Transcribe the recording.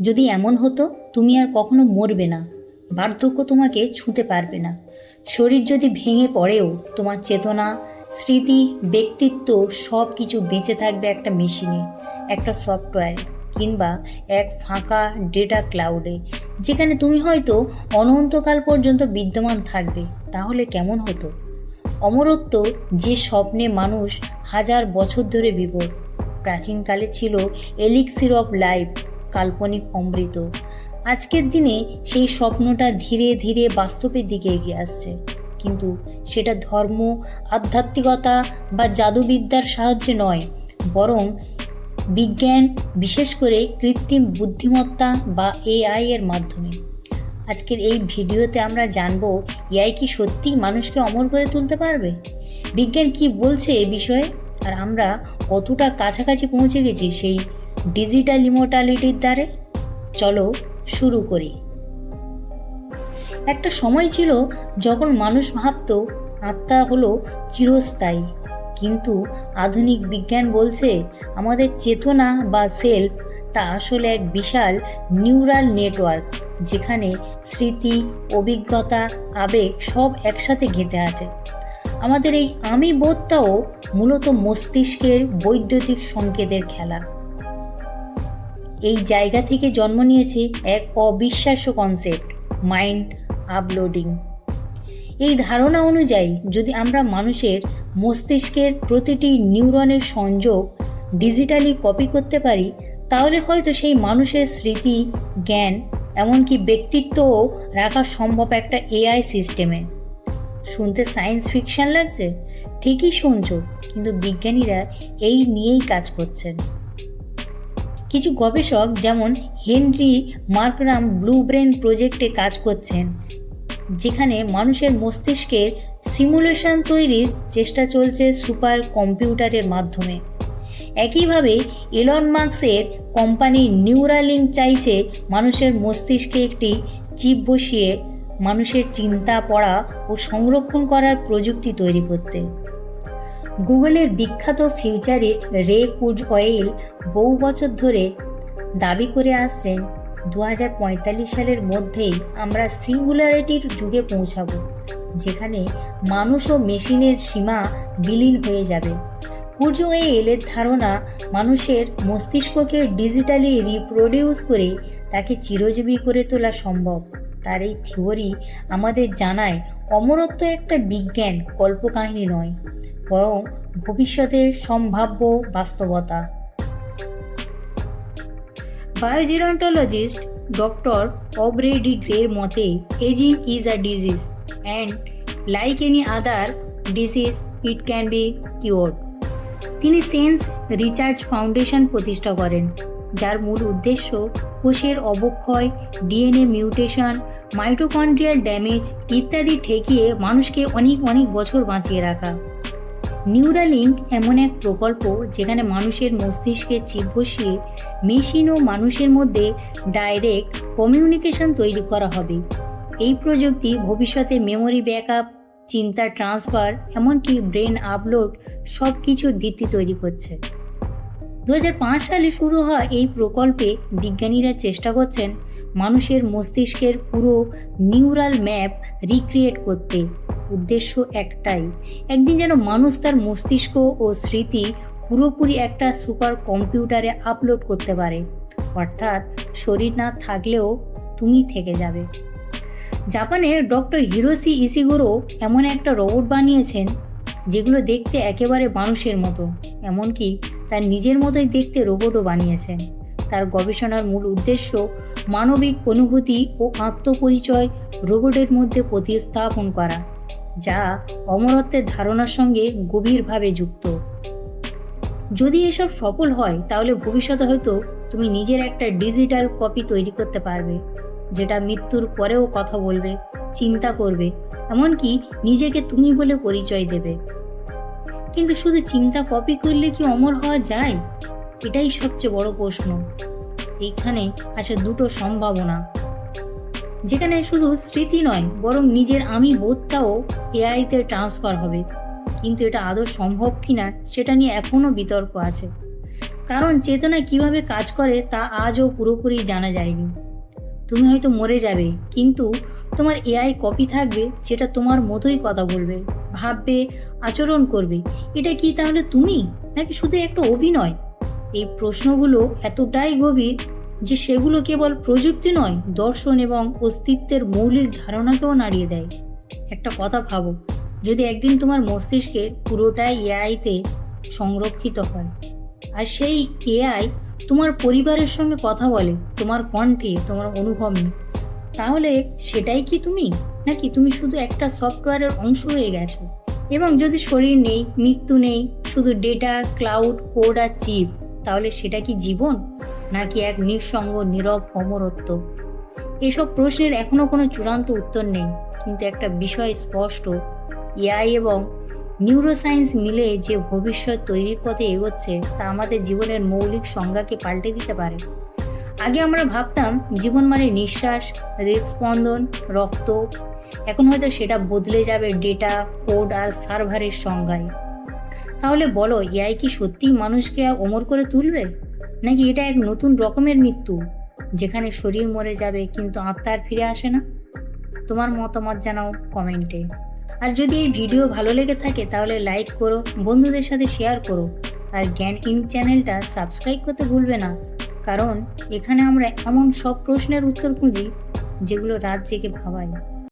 যদি এমন হতো, তুমি আর কখনো মরবে না। বার্ধক্য তোমাকে ছুঁতে পারবে না। শরীর যদি ভেঙে পড়েও, তোমার চেতনা, স্মৃতি, ব্যক্তিত্ব সব কিছু বেঁচে থাকবে একটা মেশিনে, একটা সফটওয়্যারে কিংবা এক ফাঁকা ডেটা ক্লাউডে, যেখানে তুমি হয়তো অনন্তকাল পর্যন্ত বিদ্যমান থাকবে। তাহলে কেমন হতো? অমরত্ব যে স্বপ্নে মানুষ হাজার বছর ধরে বিপদ প্রাচীনকালে ছিল এলিক্সির অফ লাইফ। কাল্পনিক অমৃত। আজকের দিনে সেই স্বপ্নটা ধীরে ধীরে বাস্তবের দিকে এগিয়ে আসছে। কিন্তু সেটা ধর্ম, আধ্যাত্মিকতা বা জাদুবিদ্যার সাহায্যে নয়, বরং বিজ্ঞান, বিশেষ করে কৃত্রিম বুদ্ধিমত্তা বা এআই এর মাধ্যমে। আজকের এই ভিডিওতে আমরা জানব, এআই কি সত্যি মানুষকে অমর করে তুলতে পারবে? বিজ্ঞান কি বলছে এ বিষয়ে? আর আমরা কতটা কাছাকাছি পৌঁছে গেছি সেই ডিজিটাল ইমোর্টালিটির দ্বারে চলো শুরু করি। একটা সময় ছিল যখন মানুষ ভাবত আত্মা হলো চিরস্থায়ী, কিন্তু আধুনিক বিজ্ঞান বলছে আমাদের চেতনা বা সেলফ তা আসলে এক বিশাল নিউরাল নেটওয়ার্ক যেখানে স্মৃতি, অভিজ্ঞতা, আবেগ সব একসাথে ঘেঁটে আছে। আমাদের এই আমি বোধটাও মূলত মস্তিষ্কের বৈদ্যুতিক সংকেতের খেলা। এই জায়গা থেকে জন্ম নিয়েছে এক অবিশ্বাস্য কনসেপ্ট মাইন্ড আপলোডিং এই ধারণা অনুযায়ী, যদি আমরা মানুষের মস্তিষ্কের প্রতিটি নিউরনের সংযোগ ডিজিটালি কপি করতে পারি, তাহলে হয়তো সেই মানুষের স্মৃতি, জ্ঞান, এমনকি ব্যক্তিত্বও রাখা সম্ভব একটা এআই সিস্টেমে শুনতে সায়েন্স ফিকশন লাগছে? ঠিকই শুনছো, কিন্তু বিজ্ঞানীরা এই নিয়েই কাজ করছেন। কিছু গবেষক যেমন হেনরি মার্করাম ব্লু ব্রেন প্রজেক্টে কাজ করছেন, যেখানে মানুষের মস্তিষ্কের সিমুলেশন তৈরির চেষ্টা চলছে সুপার কম্পিউটারের মাধ্যমে। একইভাবে এলন মার্কসের কোম্পানি নিউরালিং চাইছে মানুষের মস্তিষ্কে একটি চিপ বসিয়ে মানুষের চিন্তা, পড়া ও সংরক্ষণ করার প্রযুক্তি তৈরি করতে। গুগলের বিখ্যাত ফিউচারিস্ট রে কুজ অয়েল বহু বছর ধরে দাবি করে আসছেন দু হাজার পঁয়তাল্লিশ সালের মধ্যেই আমরা সিঙ্গুলারিটির যুগে পৌঁছাব, যেখানে মানুষ ও মেশিনের সীমা বিলীন হয়ে যাবে। কুজ অয়েলের ধারণা, মানুষের মস্তিষ্ককে ডিজিটালি রিপ্রোডিউস করে তাকে চিরজীবী করে তোলা সম্ভব। তার এই থিওরি আমাদের জানায় অমরত্ব একটা বিজ্ঞান, কল্পকাহিনী নয়। বরং ভবিষ্যতের সম্ভাব্য বাস্তবতা। বায়োজিরন্টোলজিস্ট ডক্টর অব্রেডি গ্রের মতে, aging is a disease and like any other disease, it can be cured. তিনি সেন্স রিসার্চ ফাউন্ডেশন প্রতিষ্ঠা করেন, যার মূল উদ্দেশ্য কোষের অবক্ষয়, ডিএনএ মিউটেশন, মাইটোকন্ড্রিয়াল ড্যামেজ ইত্যাদি ঠেকিয়ে মানুষকে অনেক অনেক বছর বাঁচিয়ে রাখা। নিউরালিঙ্ক এমন এক প্রকল্প যেখানে মানুষের মস্তিষ্কে চিপ বসিয়ে মেশিন ও মানুষের মধ্যে ডাইরেক্ট কমিউনিকেশন তৈরি করা হবে। এই প্রযুক্তি ভবিষ্যতে মেমোরি ব্যাকআপ চিন্তা ট্রান্সফার এমনকি ব্রেন আপলোড সব কিছুর ভিত্তি তৈরি করছে। দু হাজার পাঁচ সালে শুরু হওয়া এই প্রকল্পে বিজ্ঞানীরা চেষ্টা করছেন মানুষের মস্তিষ্কের পুরো নিউরাল ম্যাপ রিক্রিয়েট করতে। উদ্দেশ্য একটাই, একদিন যেন মানুষ তার মস্তিষ্ক ও স্মৃতি পুরোপুরি একটা সুপার কম্পিউটারে আপলোড করতে পারে। অর্থাৎ শরীর না থাকলেও তুমি থেকে যাবে। জাপানের ডক্টর হিরোসি ইসিগোরো এমন একটা রোবট বানিয়েছেন, যেগুলো দেখতে একেবারে মানুষের মতো, এমনকি তার নিজের মতোই দেখতে রোবটও বানিয়েছেন। তার গবেষণার মূল উদ্দেশ্য মানবিক অনুভূতি ও আত্মপরিচয় রোবটের মধ্যে প্রতিস্থাপন করা। যা অমরত্বের ধারণার সঙ্গে গভীরভাবে যুক্ত। যদি এসব সফল হয়, তাহলে ভবিষ্যতে হয়তো তুমি নিজের একটা ডিজিটাল কপি তৈরি করতে পারবে, যেটা মৃত্যুর পরেও কথা বলবে, চিন্তা করবে, এমনকি নিজেকে তুমি বলে পরিচয় দেবে। কিন্তু শুধু চিন্তা কপি করলে কি অমর হওয়া যায়? এটাই সবচেয়ে বড় প্রশ্ন। এইখানে আছে দুটো সম্ভাবনা। যেখানে শুধু স্মৃতি নয়, বরং নিজের আমি বোধটাও এআইতে ট্রান্সফার হবে। কিন্তু এটা আদৌ সম্ভব কিনা, সেটা নিয়ে এখনও বিতর্ক আছে। কারণ চেতনা কীভাবে কাজ করে, তা আজও পুরোপুরি জানা যায়নি। তুমি হয়তো মরে যাবে, কিন্তু তোমার এআই কপি থাকবে, যেটা তোমার মতোই কথা বলবে, ভাববে, আচরণ করবে। এটা কি তাহলে তুমি? নাকি শুধু একটা অভিনয়? এই প্রশ্নগুলো এতটাই গভীর যে সেগুলো কেবল প্রযুক্তি নয়, দর্শন এবং অস্তিত্বের মৌলিক ধারণাকেও নাড়িয়ে দেয়। একটা কথা ভাবো, যদি একদিন তোমার মস্তিষ্কের পুরোটাই এআইতে সংরক্ষিত হয়, আর সেই এআই তোমার পরিবারের সঙ্গে কথা বলে, তোমার কণ্ঠে, তোমার অনুভব তাহলে সেটাই কি তুমি? নাকি তুমি শুধু একটা সফটওয়্যারের অংশ হয়ে গেছো? এবং যদি শরীর নেই, মৃত্যু নেই, শুধু ডেটা ক্লাউড কোড আর চিপ তাহলে সেটা কি জীবন? নাকি এক নিঃসঙ্গ, নীরব অমরত্ব? এসব প্রশ্নের এখনও কোনো চূড়ান্ত উত্তর নেই, কিন্তু একটা বিষয় স্পষ্ট। এআই এবং নিউরোসায়েন্স মিলে যে ভবিষ্যৎ তৈরির পথে এগোচ্ছে, তা আমাদের জীবনের মৌলিক সংজ্ঞাকে পাল্টে দিতে পারে। আগে আমরা ভাবতাম জীবন মানে নিঃশ্বাস, হৃদস্পন্দন, রক্ত। এখন হয়তো সেটা বদলে যাবে ডেটা, কোড আর সার্ভারের সংজ্ঞায়। তাহলে বলো, এআই কি সত্যিই মানুষকে অমর করে তুলবে? নাকি এটা এক নতুন রকমের মৃত্যু? যেখানে শরীর মরে যাবে, কিন্তু আত্মা আর ফিরে আসে না? তোমার মতামত জানাও কমেন্টে। আর যদি এই ভিডিও ভালো লেগে থাকে, তাহলে লাইক করো, বন্ধুদের সাথে শেয়ার করো। আর জ্ঞান ইন চ্যানেলটা সাবস্ক্রাইব করতে ভুলবে না। কারণ এখানে আমরা এমন সব প্রশ্নের উত্তর খুঁজি, যেগুলো রাত জেগে ভাবায়।